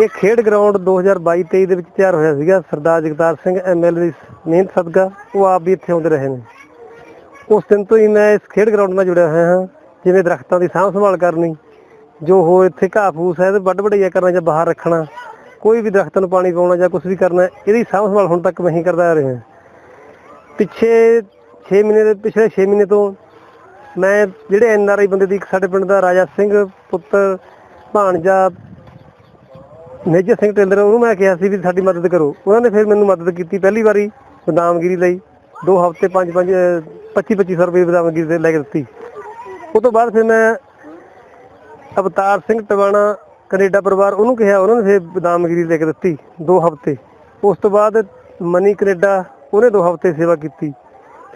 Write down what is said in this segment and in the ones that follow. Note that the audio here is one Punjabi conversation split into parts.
ਇਹ ਖੇਡ ਗਰਾਊਂਡ 2022-23 ਦੇ ਵਿੱਚ ਤਿਆਰ ਹੋਇਆ ਸੀਗਾ। ਸਰਦਾਰ ਜਗਤਾਰ ਸਿੰਘ ਐਮਐਲਏ ਦੀ ਮਿਹਨਤ ਸਦਕਾ ਉਹ ਆਪ ਵੀ ਇੱਥੇ ਆਉਂਦੇ ਰਹੇ ਨੇ। ਉਸ ਦਿਨ ਤੋਂ ਹੀ ਮੈਂ ਇਸ ਖੇਡ ਗਰਾਊਂਡ ਨਾਲ ਜੁੜਿਆ ਹੋਇਆ ਹਾਂ, ਜਿਵੇਂ ਦਰਖਤਾਂ ਦੀ ਸਾਂਭ ਸੰਭਾਲ ਕਰਨੀ, ਜੋ ਹੋ ਇੱਥੇ ਘਾਹ ਫੂਸ ਹੈ ਤੇ ਵੱਡ ਵਡਈਆ ਕਰਨਾ ਜਾਂ ਬਾਹਰ ਰੱਖਣਾ, ਕੋਈ ਵੀ ਦਰਖਤਾਂ ਨੂੰ ਪਾਣੀ ਪਾਉਣਾ ਜਾਂ ਕੁਝ ਵੀ ਕਰਨਾ, ਇਹਦੀ ਸਾਂਭ ਸੰਭਾਲ ਹੁਣ ਤੱਕ ਮੈਂ ਹੀ ਕਰਦਾ ਆ ਰਿਹਾ। ਪਿੱਛੇ 6 ਮਹੀਨੇ ਦੇ ਪਿਛਲੇ 6 ਮਹੀਨੇ ਤੋਂ ਮੈਂ ਜਿਹੜੇ ਐਨ ਆਰ ਆਈ ਬੰਦੇ ਦੀ ਸਾਡੇ ਪਿੰਡ ਦਾ ਰਾਜਾ ਸਿੰਘ ਪੁੱਤਰ, ਭਾਣਜਾ ਮੇਜਰ ਸਿੰਘ ਟੇਲਰ, ਉਹਨੂੰ ਮੈਂ ਕਿਹਾ ਸੀ ਵੀ ਸਾਡੀ ਮਦਦ ਕਰੋ। ਉਹਨਾਂ ਨੇ ਫਿਰ ਮੈਨੂੰ ਮਦਦ ਕੀਤੀ ਪਹਿਲੀ ਵਾਰੀ ਬਦਾਮਗਿਰੀ ਲਈ। ਦੋ ਹਫ਼ਤੇ 5 5 25 2500 ਰੁਪਏ ਬਦਾਮਗਿਰੀ ਦੇ ਲੈ ਕੇ ਦਿੱਤੀ। ਉਹ ਤੋਂ ਬਾਅਦ ਫਿਰ ਮੈਂ ਅਵਤਾਰ ਸਿੰਘ ਟਵਾਣਾ, ਕੈਨੇਡਾ ਪਰਿਵਾਰ, ਉਹਨੂੰ ਕਿਹਾ, ਉਹਨਾਂ ਨੇ ਫਿਰ ਬਦਾਮਗਿਰੀ ਲੈ ਕੇ ਦਿੱਤੀ ਦੋ ਹਫ਼ਤੇ। ਉਸ ਤੋਂ ਬਾਅਦ ਮਨੀ ਕੈਨੇਡਾ, ਉਹਨੇ ਦੋ ਹਫ਼ਤੇ ਸੇਵਾ ਕੀਤੀ।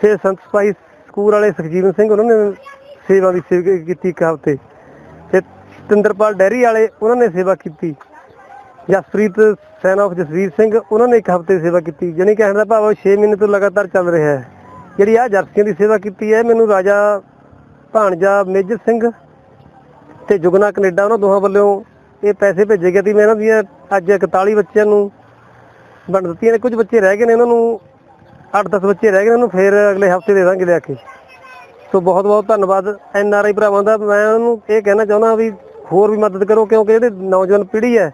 ਫਿਰ ਸੰਤ ਸਪਾਈ ਸਕੂਲ ਵਾਲੇ ਸੁਖਜੀਵਨ ਸਿੰਘ, ਉਹਨਾਂ ਨੇ ਸੇਵਾ ਦੀ ਸੇਵਾ ਕੀਤੀ ਇੱਕ ਹਫ਼ਤੇ। ਫਿਰ ਤਿੰਦਰਪਾਲ ਡੈਰੀ ਵਾਲੇ, ਉਹਨਾਂ ਨੇ ਸੇਵਾ ਕੀਤੀ। ਜਸਪ੍ਰੀਤ ਸੈਨ ਆਫ ਜਸਵੀਰ ਸਿੰਘ, ਉਹਨਾਂ ਨੇ ਇੱਕ ਹਫ਼ਤੇ ਸੇਵਾ ਕੀਤੀ ਜਾਣੀ ਕਹਿਣ ਦਾ ਭਾਵ 6 ਮਹੀਨੇ ਤੋਂ ਲਗਾਤਾਰ ਚੱਲ ਰਿਹਾ ਹੈ। ਜਿਹੜੀ ਆ ਜਰਸੀਆਂ ਦੀ ਸੇਵਾ ਕੀਤੀ ਹੈ, ਮੈਨੂੰ ਰਾਜਾ ਭਾਣਜਾ ਮੇਜਰ ਸਿੰਘ ਤੇ ਜੁਗਨਾ ਕੈਨੇਡਾ, ਉਹਨਾਂ ਦੋਹਾਂ ਵੱਲੋਂ ਇਹ ਪੈਸੇ ਭੇਜੇ ਗਏ ਸੀ ਮੈਂ ਇਹਨਾਂ ਦੀਆਂ ਅੱਜ 41 ਬੱਚਿਆਂ ਨੂੰ ਵੰਡ ਦਿੱਤੀਆਂ ਨੇ। ਕੁਝ ਬੱਚੇ ਰਹਿ ਗਏ ਨੇ ਉਹਨਾਂ ਨੂੰ 8-10 ਬੱਚੇ ਰਹਿ ਗਏ ਨੇ ਉਹਨੂੰ ਫਿਰ ਅਗਲੇ ਹਫ਼ਤੇ ਦੇ ਦਾਂਗੇ ਲਿਆ ਕੇ। ਸੋ ਬਹੁਤ ਬਹੁਤ ਧੰਨਵਾਦ ਐਨ ਆਰ ਆਈ ਭਰਾਵਾਂ ਦਾ। ਮੈਂ ਉਹਨਾਂ ਨੂੰ ਇਹ ਕਹਿਣਾ ਚਾਹੁੰਦਾ ਵੀ ਹੋਰ ਵੀ ਮਦਦ ਕਰੋ, ਕਿਉਂਕਿ ਜਿਹੜੇ ਨੌਜਵਾਨ ਪੀੜ੍ਹੀ ਹੈ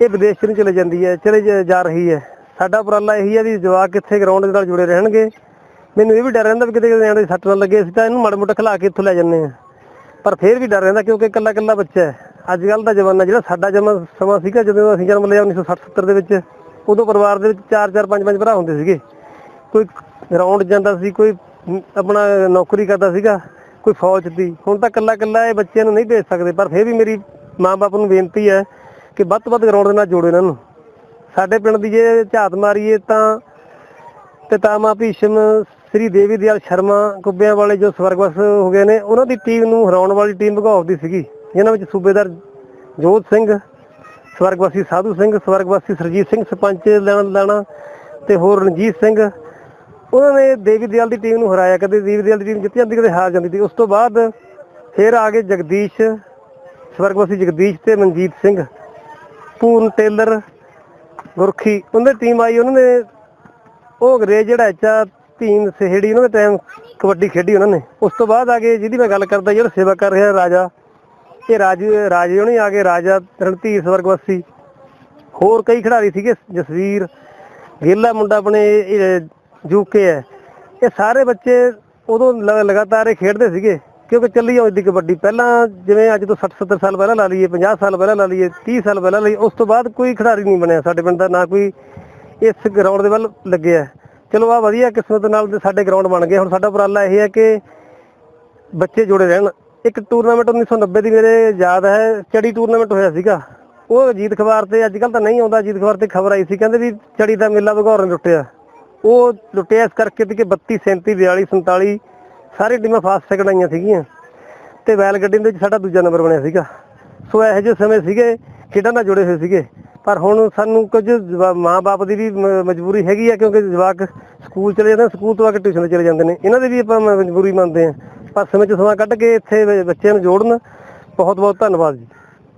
ਇਹ ਵਿਦੇਸ਼ ਨੂੰ ਚਲੇ ਜਾਂਦੀ ਹੈ? ਚਲੇ ਜਾ- ਜਾ ਰਹੀ ਹੈ। ਸਾਡਾ ਉਪਰਾਲਾ ਇਹੀ ਹੈ ਵੀ ਜਵਾਕ ਕਿੱਥੇ ਗਰਾਊਂਡ ਦੇ ਨਾਲ ਜੁੜੇ ਰਹਿਣਗੇ। ਮੈਨੂੰ ਇਹ ਵੀ ਡਰ ਰਹਿੰਦਾ ਵੀ ਕਿਤੇ ਕਿਤੇ ਨਿਆਣੇ ਦੀ ਸੱਟ ਨਾ ਲੱਗੇ ਅਸੀਂ ਤਾਂ ਇਹਨੂੰ ਮਾੜਾ ਮੋਟਾ ਖਿਲਾ ਕੇ ਇੱਥੋਂ ਲੈ ਜਾਂਦੇ ਹਾਂ। ਪਰ ਫਿਰ ਵੀ ਡਰ ਰਹਿੰਦਾ ਕਿਉਂਕਿ ਇਕੱਲਾ ਇਕੱਲਾ ਬੱਚਾ ਹੈ। ਅੱਜ ਕੱਲ ਦਾ ਜ਼ਮਾਨਾ ਜਿਹੜਾ ਸਾਡਾ ਜਮਾ ਸਮਾਂ ਸੀਗਾ ਜਦੋਂ ਅਸੀਂ ਜਨਮ ਲਿਆ 1960 70 ਦੇ ਵਿੱਚ ਉਦੋਂ ਪਰਿਵਾਰ ਦੇ ਵਿੱਚ 4 4 5 5 ਭਰਾ ਹੁੰਦੇ ਸੀਗੇ। ਕੋਈ ਗਰਾਊਂਡ ਜਾਂਦਾ ਸੀ ਕੋਈ ਮ, ਆਪਣਾ ਨੌਕਰੀ ਕਰਦਾ ਸੀਗਾ ਕੋਈ ਫੌਜ ਦੀ। ਹੁਣ ਤਾਂ ਇਕੱਲਾ ਇਕੱਲਾ ਇਹ ਬੱਚਿਆਂ ਨੂੰ ਨਹੀਂ ਭੇਜ ਸਕਦੇ ਪਰ ਫਿਰ ਵੀ ਮੇਰੀ ਮਾਂ-ਬਾਪ ਨੂੰ ਬੇਨਤੀ ਹੈ ਕਿ ਵੱਧ ਤੋਂ ਵੱਧ ਗਰਾਊਂਡ ਦੇ ਨਾਲ ਜੋੜੋ ਇਹਨਾਂ ਨੂੰ। ਸਾਡੇ ਪਿੰਡ ਦੀ ਜੇ ਝਾਤ ਮਾਰੀਏ ਤਾਂ ਪਿਤਾਮਾ ਭੀਸ਼ਮ ਸ੍ਰੀ ਦੇਵੀ ਦਿਆਲ ਸ਼ਰਮਾ ਕੁੱਬਿਆਂ ਵਾਲੇ ਜੋ ਸਵਰਗਵਾਸ ਹੋ ਗਏ ਨੇ, ਉਹਨਾਂ ਦੀ ਟੀਮ ਨੂੰ ਹਰਾਉਣ ਵਾਲੀ ਟੀਮ ਭਗੌਰ ਦੀ ਸੀਗੀ, ਜਿਨ੍ਹਾਂ ਵਿੱਚ ਸੂਬੇਦਾਰ ਜੋਤ ਸਿੰਘ, ਸਵਰਗਵਾਸੀ ਸਾਧੂ ਸਿੰਘ, ਸਵਰਗਵਾਸੀ ਸਰਜੀਤ ਸਿੰਘ, ਸਰਪੰਚ ਲੈਣਾ ਲੈਣਾ ਤੇ ਹੋਰ ਰਣਜੀਤ ਸਿੰਘ। ਉਹਨਾਂ ਨੇ ਦੇਵੀ ਦਿਆਲ ਦੀ ਟੀਮ ਨੂੰ ਹਰਾਇਆ, ਕਦੇ ਦੇਵੀ ਦਿਆਲ ਦੀ ਟੀਮ ਜਿੱਤ ਜਾਂਦੀ, ਕਦੇ ਹਾਰ ਜਾਂਦੀ ਸੀ। ਉਸ ਤੋਂ ਬਾਅਦ ਫਿਰ ਆ ਗਏ ਜਗਦੀਸ਼, ਸਵਰਗਵਾਸੀ ਜਗਦੀਸ਼ ਤੇ ਮਨਜੀਤ ਸਿੰਘ। ਪੂਰਨ ਟੇਲਰ ਗੁਰਖੀ ਉਹਨਾਂ ਟੀਮ ਆਈ, ਉਹਨਾਂ ਨੇ ਉਹ ਅੰਗਰੇਜ਼ ਜਿਹੜਾ ਚਾ ਟੀਮ ਸਿਹੜੀ, ਉਹਨਾਂ ਦੇ ਟਾਈਮ ਕਬੱਡੀ ਖੇਡੀ ਉਹਨਾਂ ਨੇ। ਉਸ ਤੋਂ ਬਾਅਦ ਆ ਗਏ ਜਿਹਦੀ ਮੈਂ ਗੱਲ ਕਰਦਾ, ਜਿਹੜਾ ਸੇਵਾ ਕਰ ਰਿਹਾ ਰਾਜਾ, ਇਹ ਰਾਜ, ਰਾਜੇ ਉਹਨੇ ਆ ਕੇ ਰਾਜਾ ਰਣਧੀਰ ਸਵਰਗਵਾਸੀ। ਹੋਰ ਕਈ ਖਿਡਾਰੀ ਸੀਗੇ, ਜਸਵੀਰ, ਗੇਲਾ ਮੁੰਡਾ ਆਪਣੇ ਯੂਕੇ ਹੈ। ਇਹ ਸਾਰੇ ਬੱਚੇ ਉਦੋਂ ਲ- ਲਗਾਤਾਰ ਇਹ ਖੇਡਦੇ ਸੀਗੇ। ਕਿਉਂਕਿ ਚੱਲੀ ਆਉਂਦੀ ਕਬੱਡੀ। ਪਹਿਲਾਂ ਜਿਵੇਂ ਅੱਜ ਤੋਂ 60 70 ਸਾਲ ਪਹਿਲਾਂ ਲਾ ਲਈਏ 50 ਸਾਲ ਪਹਿਲਾਂ ਲਾ ਲਈਏ 30 ਸਾਲ ਪਹਿਲਾਂ ਲਈ, ਉਸ ਤੋਂ ਬਾਅਦ ਕੋਈ ਖਿਡਾਰੀ ਨਹੀਂ ਬਣਿਆ ਸਾਡੇ ਪਿੰਡ ਦਾ, ਨਾ ਕੋਈ ਇਸ ਗਰਾਊਂਡ ਦੇ ਵੱਲ ਲੱਗਿਆ ਚਲੋ ਆ ਵਧੀਆ ਕਿਸਮਤ ਨਾਲ ਸਾਡੇ ਗਰਾਊਂਡ ਬਣ ਗਏ। ਹੁਣ ਸਾਡਾ ਉਪਰਾਲਾ ਇਹ ਹੈ ਕਿ ਬੱਚੇ ਜੁੜੇ ਰਹਿਣ। ਇੱਕ ਟੂਰਨਾਮੈਂਟ 1990 ਦੀ ਮੇਰੇ ਯਾਦ ਹੈ, ਚੜੀ ਟੂਰਨਾਮੈਂਟ ਹੋਇਆ ਸੀਗਾ। ਉਹ ਅਜੀਤ ਅਖਬਾਰ ਤੇ ਅੱਜ ਕੱਲ ਤਾਂ ਨਹੀਂ ਆਉਂਦਾ, ਅਜੀਤ ਅਖਬਾਰ ਤੇ ਖਬਰ ਆਈ ਸੀ, ਕਹਿੰਦੇ ਵੀ ਚੜੀ ਦਾ ਮੇਲਾ ਭਗੌਰ ਨੇ ਲੁੱਟਿਆ। ਉਹ ਲੁੱਟਿਆ ਇਸ ਕਰਕੇ ਵੀ ਕਿ 32 37 42 47 ਸਾਰੀ ਟੀਮਾਂ ਫਾਸਟ ਸੈਕਿੰਡ ਆਈਆਂ ਸੀਗੀਆਂ ਤੇ ਵੈਲ ਗੱਡੀ ਦੇ ਵਿੱਚ ਸਾਡਾ ਦੂਜਾ ਨੰਬਰ ਬਣਿਆ ਸੀਗਾ। ਸੋ ਇਹੋ ਜਿਹੇ ਸਮੇਂ ਸੀਗੇ ਖੇਡਾਂ ਨਾਲ ਜੁੜੇ ਹੋਏ ਸੀਗੇ। ਪਰ ਹੁਣ ਸਾਨੂੰ ਕੁਝ ਜਵਾ- ਮਾਂ-ਬਾਪ ਦੀ ਵੀ ਮਜਬੂਰੀ ਹੈਗੀ ਆ ਕਿਉਂਕਿ ਜਵਾਕ ਸਕੂਲ ਚਲੇ ਜਾਂਦੇ ਨੇ, ਸਕੂਲ ਤੋਂ ਆ ਕੇ ਟਿਊਸ਼ਨ ਚਲੇ ਜਾਂਦੇ ਨੇ। ਇਹਨਾਂ ਦੀ ਵੀ ਆਪਾਂ ਮਜਬੂਰੀ ਮੰਨਦੇ ਆ। ਪਰ ਸਮੇਂ ਚ ਸਮਾਂ ਕੱਢ ਕੇ ਇੱਥੇ ਬੱਚਿਆਂ ਨੂੰ ਜੋੜਨ ਬਹੁਤ ਬਹੁਤ ਧੰਨਵਾਦ ਜੀ।